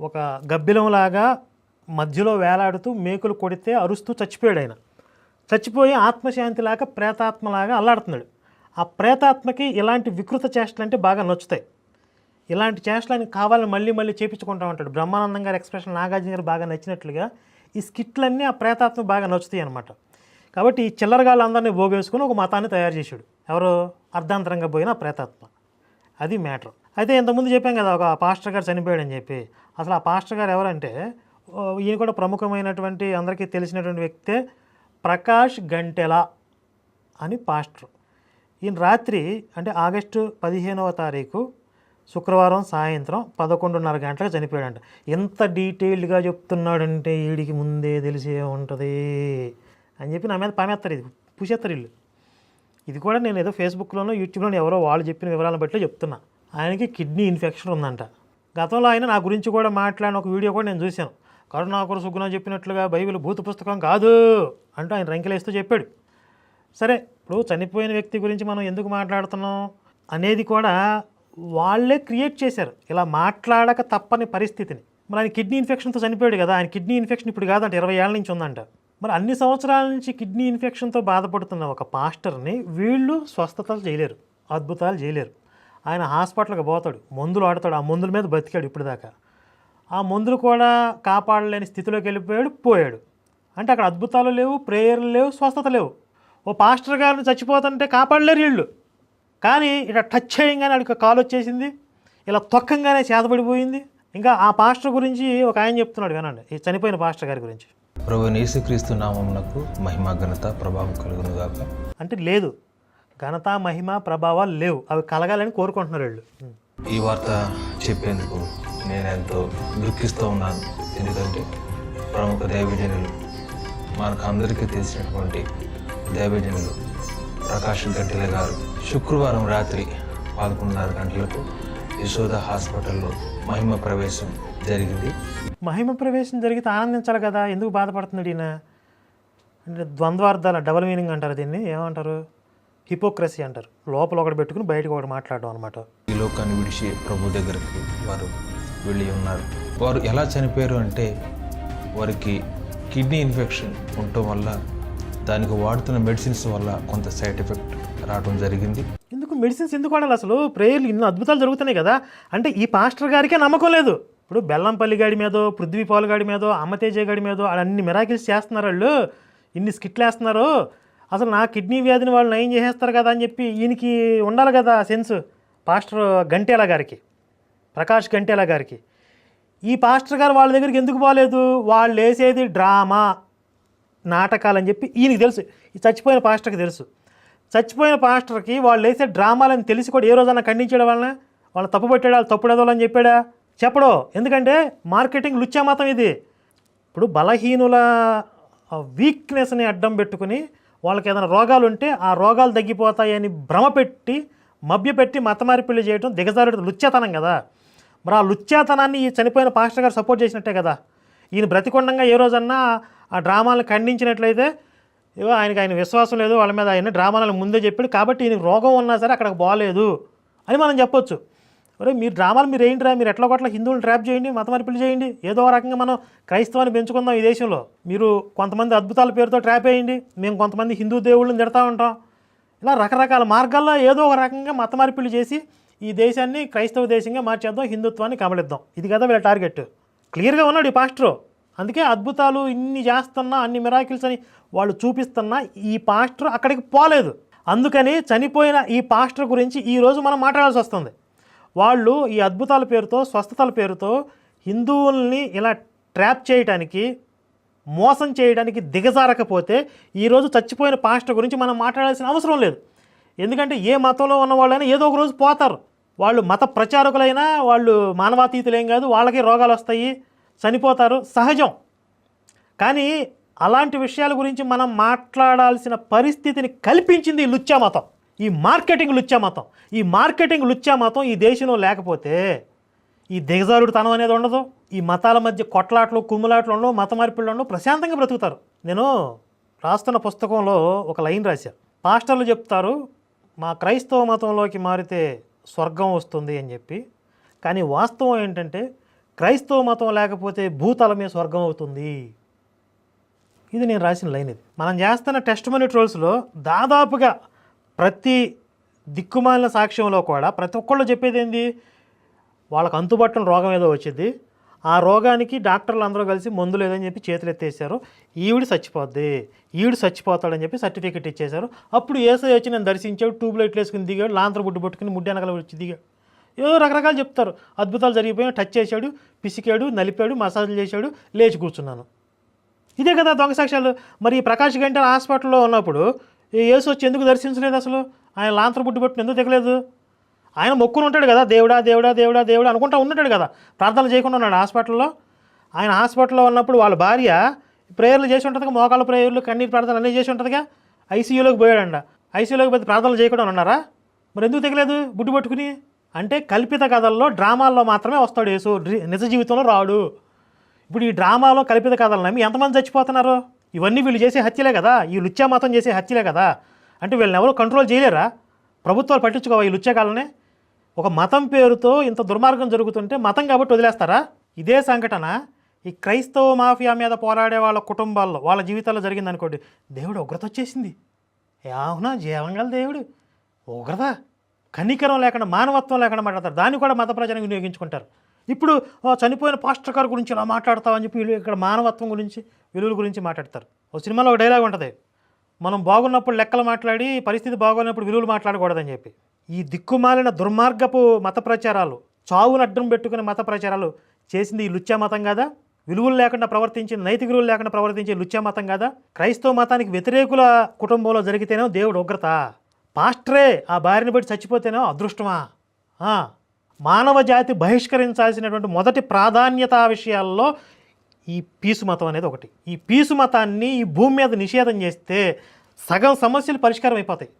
ఒక గబ్బిలంలాగా మధ్యలో వేలాడుతూ మేకులు కొడితే అరుస్తూ చచ్చిపోయాడు ఆయన. చచ్చిపోయి ఆత్మశాంతిలాగా ప్రేతాత్మలాగా అల్లాడుతున్నాడు. ఆ ప్రేతాత్మకి ఇలాంటి వికృత చేష్టలు అంటే బాగా నచ్చుతాయి. ఇలాంటి చేష్టలని కావాలని మళ్ళీ మళ్ళీ చేపించుకుంటా ఉంటాడు. బ్రహ్మానందం గారి ఎక్స్ప్రెషన్ నాగార్జున గారు బాగా నచ్చినట్లుగా ఈ స్కిట్లన్నీ ఆ ప్రేతాత్మ బాగా నచ్చుతాయి అనమాట కాబట్టి ఈ చిల్లరగాళ్ళందరినీ భోగేసుకుని ఒక మతాన్ని తయారు చేశాడు. ఎవరు అర్ధాంతరంగా పోయిన ప్రేతాత్మ. అది మ్యాటర్. అయితే ఇంతకుముందు చెప్పాం కదా ఒక పాస్టర్ గారు చనిపోయాడని చెప్పి. అసలు ఆ పాస్టర్ గారు ఎవరంటే ఈయన కూడా ప్రముఖమైనటువంటి అందరికీ తెలిసినటువంటి వ్యక్తే ప్రకాష్ గంటెల అని పాస్టర్. ఈయన రాత్రి అంటే ఆగస్టు పదిహేనవ తారీఖు శుక్రవారం సాయంత్రం పదకొండున్నర గంటలకు చనిపోయాడంట. ఎంత డీటెయిల్డ్గా చెప్తున్నాడంటే వీడికి ముందే తెలిసే ఉంటుంది అని చెప్పి నా మీద పమేస్తారు ఇది పూసేస్తారు వీళ్ళు. ఇది కూడా నేను ఏదో ఫేస్బుక్లోనో యూట్యూబ్లోనో ఎవరో వాళ్ళు చెప్పిన వివరాలను బట్టి చెప్తున్నా. ఆయనకి కిడ్నీ ఇన్ఫెక్షన్ ఉందంట. గతంలో ఆయన నా గురించి కూడా మాట్లాడిన ఒక వీడియో కూడా నేను చూశాను. కరుణాకర సుగుణ చెప్పినట్లుగా బైబిల్ భూత పుస్తకం కాదు అంటూ ఆయన రంకెలేస్తూ చెప్పాడు. సరే ఇప్పుడు చనిపోయిన వ్యక్తి గురించి మనం ఎందుకు మాట్లాడుతున్నాం అనేది కూడా వాళ్ళే క్రియేట్ చేశారు. ఇలా మాట్లాడక తప్పని పరిస్థితిని. మరి ఆయన కిడ్నీ ఇన్ఫెక్షన్తో చనిపోయాడు కదా ఆయన కిడ్నీ ఇన్ఫెక్షన్ ఇప్పుడు కాదంట ఇరవై ఏళ్ళ నుంచి ఉందంట. మరి అన్ని సంవత్సరాల నుంచి కిడ్నీ ఇన్ఫెక్షన్తో బాధపడుతున్న ఒక పాస్టర్ని వీళ్ళు స్వస్థతలు చేయలేరు అద్భుతాలు చేయలేరు. ఆయన హాస్పిటల్కి పోతాడు మందులు ఆడతాడు ఆ మందుల మీద బతికాడు ఇప్పుడు దాకా ఆ మందులు కూడా కాపాడలేని స్థితిలోకి వెళ్ళిపోయాడు పోయాడు. అంటే అక్కడ అద్భుతాలు లేవు ప్రేయర్లు లేవు స్వస్థత లేవు. ఓ పాస్టర్ గారిని చచ్చిపోతుంటే కాపాడలేరు వీళ్ళు. కానీ ఇక టచ్ చేయంగానే అడిగి కాలు వచ్చేసింది ఇలా తొక్కంగానే చేతపడిపోయింది ఇంకా ఆ పాస్టర్ గురించి ఒక ఆయన చెప్తున్నాడు వినండి ఈ చనిపోయిన పాస్టర్ గారి గురించి. ప్రభు యేసుక్రీస్తు నామమునకు మహిమ ఘనత ప్రభావం కలుగును గాక. అంటే లేదు. ఘనత మహిమ ప్రభావాలు లేవు. అవి కలగాలని కోరుకుంటున్నారు వీళ్ళు. ఈ వార్త చెప్పేందుకు నేను ఎంతో దుఃఖిస్తూ ఉన్నాను. ఎందుకంటే ప్రముఖ దైవజనులు మనకు అందరికీ తెలిసినటువంటి దైవజనులు ప్రకాష్ గంటెల గారు శుక్రవారం రాత్రి పదకొండున్నర గంటలకు యశోద హాస్పిటల్లో మహిమ ప్రవేశం జరిగింది. మహిమ ప్రవేశం జరిగితే ఆనందించాలి కదా ఎందుకు బాధపడుతున్నాడు ఈయన? అంటే ద్వంద్వార్థాల డబల్ మీనింగ్ అంటారు దీన్ని ఏమంటారు? హిపోక్రసీ అంటారు. లోపల ఒకటి పెట్టుకుని బయటకు ఒకటి మాట్లాడడం అనమాట ఈ లోకాన్ని విడిచి ప్రభు దగ్గరికి వారు వెళ్ళి ఉన్నారు. వారు ఎలా చనిపోయారు అంటే వారికి కిడ్నీ ఇన్ఫెక్షన్ ఉండటం వల్ల దానికి వాడుతున్న మెడిసిన్స్ వల్ల కొంత సైడ్ ఎఫెక్ట్ రావడం జరిగింది. ఎందుకు మెడిసిన్స్ ఎందుకు వాడాలి అసలు? ప్రేయర్లు ఇన్ని అద్భుతాలు జరుగుతున్నాయి కదా. అంటే ఈ పాస్టర్ గారికే నమ్మకం లేదు. ఇప్పుడు బెల్లంపల్లి గాడి మీదో పృథ్వీ పాల్ గాడి మీదో అమ్మతేజ గాడి మీదో అన్ని మిరాకిల్స్ చేస్తున్నారు వాళ్ళు. ఇన్ని స్కిట్లు వేస్తున్నారు. అసలు నా కిడ్నీ వ్యాధిని వాళ్ళు నయం చేసేస్తారు కదా అని చెప్పి ఈయనకి ఉండాలి కదా సెన్స్ పాస్టర్ గంటేల గారికి ప్రకాష్ గంటేల గారికి. ఈ పాస్టర్ గారు వాళ్ళ దగ్గరికి ఎందుకు పోలేదు? వాళ్ళు వేసేది డ్రామా నాటకాలు అని చెప్పి ఈయనకి తెలుసు. ఈ చచ్చిపోయిన పాస్టర్కి తెలుసు. చచ్చిపోయిన పాస్టర్కి వాళ్ళు వేసే డ్రామాలని తెలిసి కూడా ఏ రోజన్నా ఖండించడం వలన వాళ్ళు తప్పు పెట్టాడు? వాళ్ళు తప్పుడేదో అని చెప్పాడా? చెప్పడు. ఎందుకంటే మార్కెటింగ్ లుచ్చా ఇది. ఇప్పుడు బలహీనుల వీక్నెస్ని అడ్డం పెట్టుకుని వాళ్ళకి ఏదైనా రోగాలు ఉంటే ఆ రోగాలు తగ్గిపోతాయని భ్రమ పెట్టి మభ్యపెట్టి మతమార్పిళ్ళు చేయడం దిగజారుడు లుచ్చేతనం కదా. మరి ఆ లుచ్చేతనాన్ని ఈ చనిపోయిన పాస్టర్ గారు సపోర్ట్ చేసినట్టే కదా. ఈయన బ్రతికొండంగా ఏ రోజన్నా ఆ డ్రామాలను ఖండించినట్లయితే ఏవో ఆయనకి ఆయన విశ్వాసం లేదు వాళ్ళ మీద ఆయన డ్రామాలను ముందే చెప్పాడు. కాబట్టి ఈయనకి రోగం ఉన్నా సరే అక్కడికి బాగాలేదు అని మనం చెప్పొచ్చు. అరే మీరు డ్రామాలు మీరు ఏంటిరా మీరు ఎట్లా కొట్ల హిందువులను ట్రాప్ చేయండి మత మార్పులు చేయండి ఏదో రకంగా మనం క్రైస్తవాన్ని పెంచుకుందాం ఈ దేశంలో. మీరు కొంతమంది అద్భుతాల పేరుతో ట్రాప్ చేయండి మేము కొంతమంది హిందూ దేవుళ్ళని తిడతా ఉంటాం. ఇలా రకరకాల మార్గాల్లో ఏదో ఒక రకంగా మత మార్పులు చేసి ఈ దేశాన్ని క్రైస్తవ దేశంగా మార్చేద్దాం హిందుత్వాన్ని కమలిద్దాం ఇది కదా వీళ్ళ టార్గెట్. క్లియర్గా ఉన్నాడు ఈ పాస్టరు. అందుకే అద్భుతాలు ఇన్ని చేస్తున్నా అన్ని మిరాకిల్స్ అని వాళ్ళు చూపిస్తున్నా ఈ పాస్టర్ అక్కడికి పోలేదు. అందుకని చనిపోయిన ఈ పాస్టర్ గురించి ఈరోజు మనం మాట్లాడాల్సి వస్తుంది. వాళ్ళు ఈ అద్భుతాల పేరుతో స్వస్థతల పేరుతో హిందువుల్ని ఇలా ట్రాప్ చేయడానికి మోసం చేయడానికి దిగజారకపోతే ఈరోజు చచ్చిపోయిన పాస్టర్ గురించి మనం మాట్లాడాల్సిన అవసరం లేదు. ఎందుకంటే ఏ మతంలో ఉన్న వాళ్ళైనా ఏదో ఒక రోజు పోతారు. వాళ్ళు మత ప్రచారకులైనా వాళ్ళు మానవాతీతులేం కాదు వాళ్ళకి రోగాలు వస్తాయి చనిపోతారు సహజం. కానీ అలాంటి విషయాల గురించి మనం మాట్లాడాల్సిన పరిస్థితిని కల్పించింది ఈ లుచ్చా మతం. ఈ మార్కెటింగ్ లుచ్చా మతం ఈ మార్కెటింగ్ లుచ్చా మతం ఈ దేశంలో లేకపోతే ఈ దిగజారుడుతనం అనేది ఉండదు. ఈ మతాల మధ్య కొట్లాట్లు కుమ్ములాట్లు ఉండవు మత మార్పిళ్ళు ఉండవు ప్రశాంతంగా బ్రతుకుతారు. నేను రాస్తున్న పుస్తకంలో ఒక లైన్ రాశాను పాస్టర్లు చెప్తారు మా క్రైస్తవ మతంలోకి మారితే స్వర్గం వస్తుంది అని చెప్పి. కానీ వాస్తవం ఏంటంటే క్రైస్తవ మతం లేకపోతే భూతలమే స్వర్గం అవుతుంది. ఇది నేను రాసిన లైన్ ఇది. మనం చేస్తున్న టెస్ట్ మనీ ట్రోల్స్లో దాదాపుగా ప్రతి దిక్కుమాలిన సాక్ష్యంలో కూడా ప్రతి ఒక్కళ్ళు చెప్పేది ఏంది? వాళ్ళకు అంతుబట్టని రోగం ఏదో వచ్చింది. ఆ రోగానికి డాక్టర్లు అందరూ కలిసి మందు లేదని చెప్పి చేతులు ఎత్తేసారు. ఈవిడ చచ్చిపోద్ది. ఈవిడు చచ్చిపోతాడని చెప్పి సర్టిఫికెట్ ఇచ్చేశారు అప్పుడు ఏసై వచ్చి నేను దర్శించాడు ట్యూబ్లైట్లు వేసుకుని దిగాడు లాంతర బుడ్డు పట్టుకుని ముడ్డి వెనకాల వచ్చి దిగాడు. ఏదో రకరకాలు చెప్తారు. అద్భుతాలు జరిగిపోయి టచ్ చేశాడు పిసికాడు నలిపాడు మసాజ్లు చేశాడు లేచి కూర్చున్నాను. ఇదే కదా దొంగ సాక్ష్యాలు. మరి ప్రకాష్ గంటే హాస్పిటల్లో ఉన్నప్పుడు యేసు వచ్చి ఎందుకు దర్శించలేదు అసలు? ఆయన లాంతర బుడ్డు పెట్టుకుని ఎందుకు దిగలేదు? ఆయన మొక్కులు ఉంటాడు కదా దేవుడా దేవుడా దేవుడా దేవుడా అనుకుంటా ఉన్నాడు కదా ప్రార్థనలు చేయకుండా ఉన్నాడు హాస్పిటల్లో. ఆయన హాస్పిటల్లో ఉన్నప్పుడు వాళ్ళ భార్య ప్రేయర్లు చేసి ఉంటుందిగా మోకాళ్ళ ప్రేయర్లు కన్నీరు ప్రార్థనలు అన్నీ చేసి ఉంటుందిగా ఐసీయూలోకి పోయాడంట. ఐసీయూలోకి పోతే ప్రార్థనలు చేయకుండా ఉన్నారా? మరి ఎందుకు తెగలేదు బుడ్డు పట్టుకుని? అంటే కల్పిత కథల్లో డ్రామాల్లో మాత్రమే వస్తాడు యేసు. నిజ జీవితంలో రాడు. ఇప్పుడు ఈ డ్రామాలో కల్పిత కథలు నమ్మి ఎంతమంది చచ్చిపోతున్నారు? ఇవన్నీ వీళ్ళు చేసే హత్యలే కదా. ఈ లుచ్చామాతం చేసే హత్యలే కదా. అంటే వీళ్ళని ఎవరో కంట్రోల్ చేయలేరా? ప్రభుత్వాలు పట్టించుకోవా ఈ లుచ్చకాలనే ఒక మతం పేరుతో ఇంత దుర్మార్గం జరుగుతుంటే మతం కాబట్టి వదిలేస్తారా? ఇదే సంఘటన. ఈ క్రైస్తవ మాఫియా మీద పోరాడే వాళ్ళ కుటుంబాల్లో వాళ్ళ జీవితాల్లో జరిగింది అనుకోండి. దేవుడు ఉగ్రత వచ్చేసింది. అవునా? జీవంగల దేవుడు. ఉగ్రత. కనికరం లేకుండా మానవత్వం లేకుండా మాట్లాడతారు. దాన్ని కూడా మత ప్రజలను వినియోగించుకుంటారు. ఇప్పుడు చనిపోయిన పాస్టర్ గారి గురించి ఇలా మాట్లాడతామని చెప్పి వీళ్ళు ఇక్కడ మానవత్వం గురించి విలువల గురించి మాట్లాడతారు. ఒక సినిమాలో ఒక డైలాగ్ ఉంటుంది. మనం బాగున్నప్పుడు లెక్కలు మాట్లాడి పరిస్థితి బాగోలేనప్పుడు విలువలు మాట్లాడకూడదని చెప్పి. ఈ దిక్కుమాలిన దుర్మార్గపు మత ప్రచారాలు చావును అడ్డం పెట్టుకునే మత ప్రచారాలు చేసింది ఈ లుచ్చా మతం కదా? విలువలు లేకుండా ప్రవర్తించి నైతిక విలువలు లేకుండా ప్రవర్తించే లుచ్చా మతం కదా? క్రైస్తవ మతానికి వ్యతిరేకుల కుటుంబంలో జరిగితేనే దేవుడు ఉగ్రత. పాస్టరే ఆ భార్యను బట్టి చచ్చిపోతేనో అదృష్టమా? మానవ జాతి బహిష్కరించాల్సినటువంటి మొదటి ప్రాధాన్యత విషయాల్లో ఈ పీసు మతం అనేది ఒకటి. ఈ పీసు మతాన్ని ఈ భూమి మీద నిషేధం చేస్తే సగం సమస్యలు పరిష్కారం అయిపోతాయి.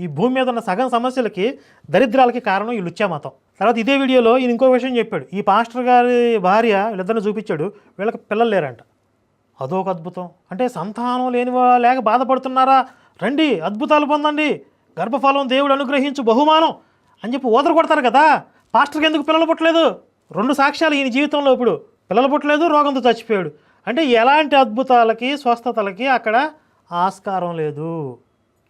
ఈ భూమి మీద ఉన్న సగం సమస్యలకి దరిద్రాలకి కారణం ఈ లుచ్చా మతం. తర్వాత ఇదే వీడియోలో ఈయన ఇంకో విషయం చెప్పాడు. ఈ పాస్టర్ గారి భార్య వీళ్ళిద్దరిని చూపించాడు. వీళ్ళకి పిల్లలు లేరంట. అదొక అద్భుతం. అంటే సంతానం లేని లేక బాధపడుతున్నారా? రండి అద్భుతాలు పొందండి. గర్భఫలం దేవుడు అనుగ్రహించు బహుమానం అని చెప్పి ఓదరు కొడతారు కదా. పాస్టర్కి ఎందుకు పిల్లలు పుట్టలేదు? రెండు సాక్ష్యాలు ఈయన జీవితంలో ఇప్పుడు. పిల్లలు పుట్టలేదు రోగంతో చచ్చిపోయాడు. అంటే ఎలాంటి అద్భుతాలకి స్వస్థతలకి అక్కడ ఆస్కారం లేదు.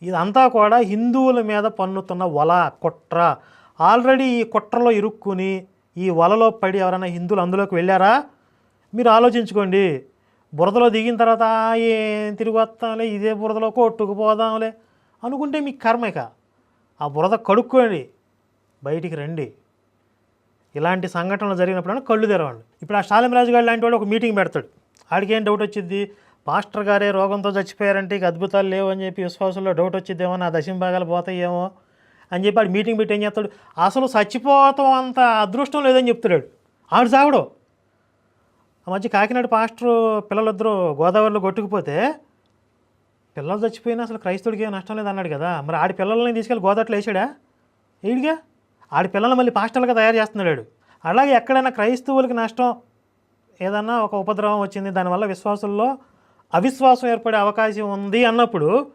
ఇదంతా కూడా హిందువుల మీద పన్నుతున్న వల కుట్ర. ఆల్రెడీ ఈ కుట్రలో ఇరుక్కుని ఈ వలలో పడి ఎవరైనా హిందువులు అందులోకి వెళ్ళారా? మీరు ఆలోచించుకోండి. బురదలో దిగిన తర్వాత ఏం తిరిగి వస్తాంలే ఇదే బురదలో కొట్టుకుపోదాంలే అనుకుంటే మీకు కర్మక ఆ బురద కడుక్కోండి. బయటికి రండి. ఇలాంటి సంఘటనలు జరిగినప్పుడు కళ్ళు తెరవండి. ఇప్పుడు ఆ స్టాలిం రాజు గారు లాంటి వాడు ఒక మీటింగ్ పెడతాడు. ఆడికి ఏం డౌట్ వచ్చింది పాస్టర్ గారే రోగంతో చచ్చిపోయారంటే ఇక అద్భుతాలు లేవు అని చెప్పి విశ్వాసంలో డౌట్ వచ్చిద్దేమో నా దశం భాగాలు పోతాయేమో అని చెప్పి ఆడు మీటింగ్ పెట్టి ఏం చేస్తాడు? అసలు చచ్చిపోతాం అంత అదృష్టం లేదని చెప్తున్నాడు. ఆడు సాగుడు. ఆ మధ్య కాకినాడ పాస్టర్ పిల్లలిద్దరూ గోదావరిలో కొట్టుకుపోతే పిల్లలు చచ్చిపోయినా అసలు క్రైస్తవుడికి ఏం నష్టం లేదు అన్నాడు కదా. మరి ఆడి పిల్లల్ని తీసుకెళ్ళి గోదావరిలో వేసాడా? ఏడిగా ఆడి పిల్లలు మళ్ళీ పాస్టర్లుగా తయారు చేస్తున్నాడు అలాగే ఎక్కడైనా క్రైస్తవులకి నష్టం ఏదన్నా ఒక ఉపద్రవం వచ్చింది దానివల్ల విశ్వాసుల్లో అవిశ్వాసం ఏర్పడే అవకాశం ఉంది అన్నప్పుడు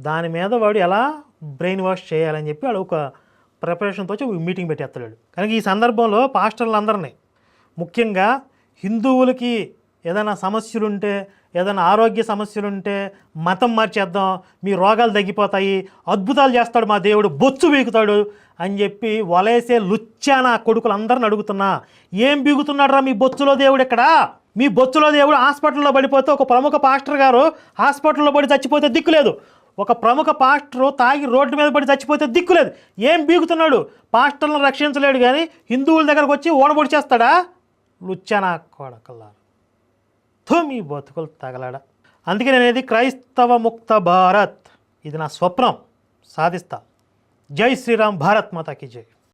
దాని మీద వాడు ఎలా బ్రెయిన్ వాష్ చేయాలని చెప్పి వాడు ఒక ప్రిపరేషన్తో వచ్చి మీటింగ్ పెట్టేస్తాడు. కనుక ఈ సందర్భంలో పాస్టర్లందరినీ ముఖ్యంగా హిందువులకి ఏదైనా సమస్యలుంటే ఏదైనా ఆరోగ్య సమస్యలుంటే మతం మార్చేద్దాం మీ రోగాలు తగ్గిపోతాయి అద్భుతాలు చేస్తాడు మా దేవుడు బొచ్చు బీగుతాడు అని చెప్పి వలేసే లుచ్చాన కొడుకులందరిని అడుగుతున్నా ఏం బీగుతున్నాడురా మీ బొచ్చులో దేవుడు ఇక్కడ? మీ బొచ్చులో దేవుడు హాస్పిటల్లో పడిపోతే ఒక ప్రముఖ పాస్టర్ గారు హాస్పిటల్లో పడి చచ్చిపోతే దిక్కులేదు ఒక ప్రముఖ పాస్టరు తాగి రోడ్డు మీద పడి చచ్చిపోతే దిక్కులేదు ఏం బీగుతున్నాడు? పాస్టర్లను రక్షించలేడు కానీ హిందువుల దగ్గరకు వచ్చి ఓడబొడి చేస్తాడా లుచ్చానా కొడకల్లా మొత్తం మీ బతుకులు తగలడ? అందుకే నేనేది క్రైస్తవ ముక్త భారత్. ఇది నా స్వప్నం. సాధిస్తా. జై శ్రీరామ్ భారత్ మాతాకి జై.